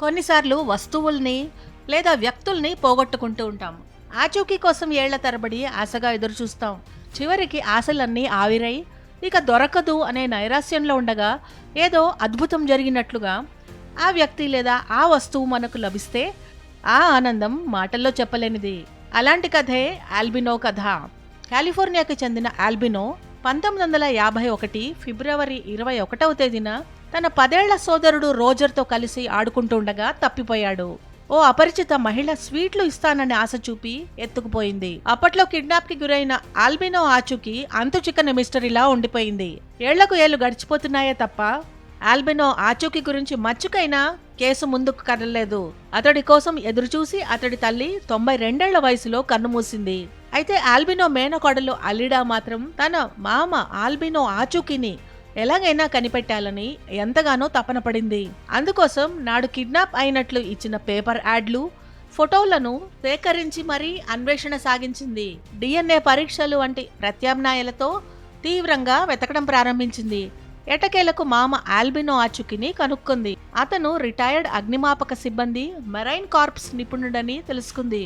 కొన్నిసార్లు వస్తువుల్ని లేదా వ్యక్తుల్ని పోగొట్టుకుంటూ ఉంటాం ఆచూకీ కోసం ఏళ్ళ తరబడి ఆశగా ఎదురు చూస్తాం చివరికి ఆశలన్నీ ఆవిరై ఇక దొరకదు అనే నైరాస్యంలో ఉండగా ఏదో అద్భుతం జరిగినట్లుగా ఆ వ్యక్తి లేదా ఆ వస్తువు మనకు లభిస్తే ఆ ఆనందం మాటల్లో చెప్పలేనిది. అలాంటి కథే ఆల్బినో కథ. కాలిఫోర్నియాకి చెందిన ఆల్బినో పంతొమ్మిది వందల యాభై ఒకటి ఫిబ్రవరి ఇరవై ఒకటవ తేదీన తన పదేళ్ళ సోదరుడు రోజర్తో కలిసి ఆడుకుంటుండగా తప్పిపోయాడు. ఓ అపరిచిత మహిళ స్వీట్లు ఇస్తానని ఆశ చూపి ఎత్తుకుపోయింది. అప్పట్లో కిడ్నాప్కి గురైన ఆల్బినో ఆచుకి అంతు చిక్కని మిస్టరీలా ఉండిపోయింది. ఏళ్ళకు ఏళ్ళు గడిచిపోతున్నాయే తప్ప ఆల్బినో ఆచూకీ గురించి మచ్చుకైనా కేసు ముందుకు కదలలేదు అతడి కోసం ఎదురుచూసి అతడి తల్లి తొంభై రెండేళ్ళ వయసులో కన్నుమూసింది అయితే ఆల్బినో మేనకోడలు అలిడా మాత్రం తన మామ ఆల్బినో ఆచూకీని ఎలాగైనా కనిపెట్టాలని ఎంతగానో తపన పడింది. అందుకోసం నాడు కిడ్నాప్ అయినట్లు ఇచ్చిన పేపర్ యాడ్లు ఫోటోలను సేకరించి మరీ అన్వేషణ సాగించింది. డిఎన్ఏ పరీక్షలు వంటి ప్రత్యామ్నాయాలతో తీవ్రంగా వెతకడం ప్రారంభించింది. ఎటకేలకు మామ ఆల్బినో ఆచుకిని కనుక్కుంది. అతను రిటైర్డ్ అగ్నిమాపక సిబ్బంది మెరైన్ కార్ప్స్ నిపుణుడని తెలుసుకుంది.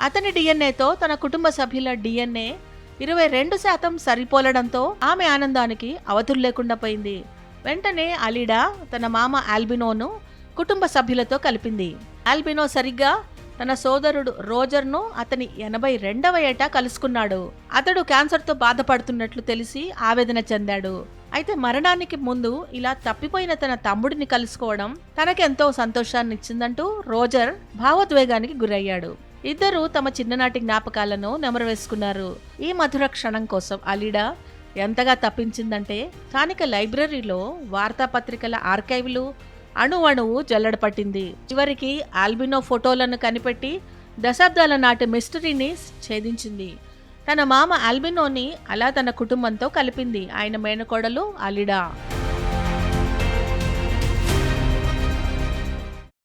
అతని డిఎన్ఏతో తన కుటుంబ సభ్యుల డిఎన్ఏ ఇరవై రెండు శాతం సరిపోలడంతో ఆమె ఆనందానికి అవధులు లేకుండా పోయింది. వెంటనే అలీడా తన మామ ఆల్బినోను కుటుంబ సభ్యులతో కలిపింది. ఆల్బినో సరిగ్గా తన సోదరుడు రోజర్ను అతని ఎనభై రెండవ ఏటా కలుసుకున్నాడు. అతడు క్యాన్సర్తో బాధపడుతున్నట్లు తెలిసి ఆవేదన చెందాడు. అయితే మరణానికి ముందు ఇలా తప్పిపోయిన తన తమ్ముడిని కలుసుకోవడం తనకెంతో సంతోషాన్ని ఇచ్చిందంటూ రోజర్ భావోద్వేగానికి గురయ్యాడు. ఇద్దరు తమ చిన్ననాటి జ్ఞాపకాలను నెమరవేసుకున్నారు. ఈ మధుర క్షణం కోసం అలీడా ఎంతగా తప్పించిందంటే స్థానిక లైబ్రరీలో వార్తాపత్రికల ఆర్కైవ్లు అణు అణువు జల్లడ పట్టింది. చివరికి ఆల్బినో ఫోటోలను కనిపెట్టి దశాబ్దాల నాటి మిస్టరీని ఛేదించింది. తన మామ ఆల్బినోని అలా తన కుటుంబంతో కలిపింది. ఆయన మేనకోడలు అలిడా.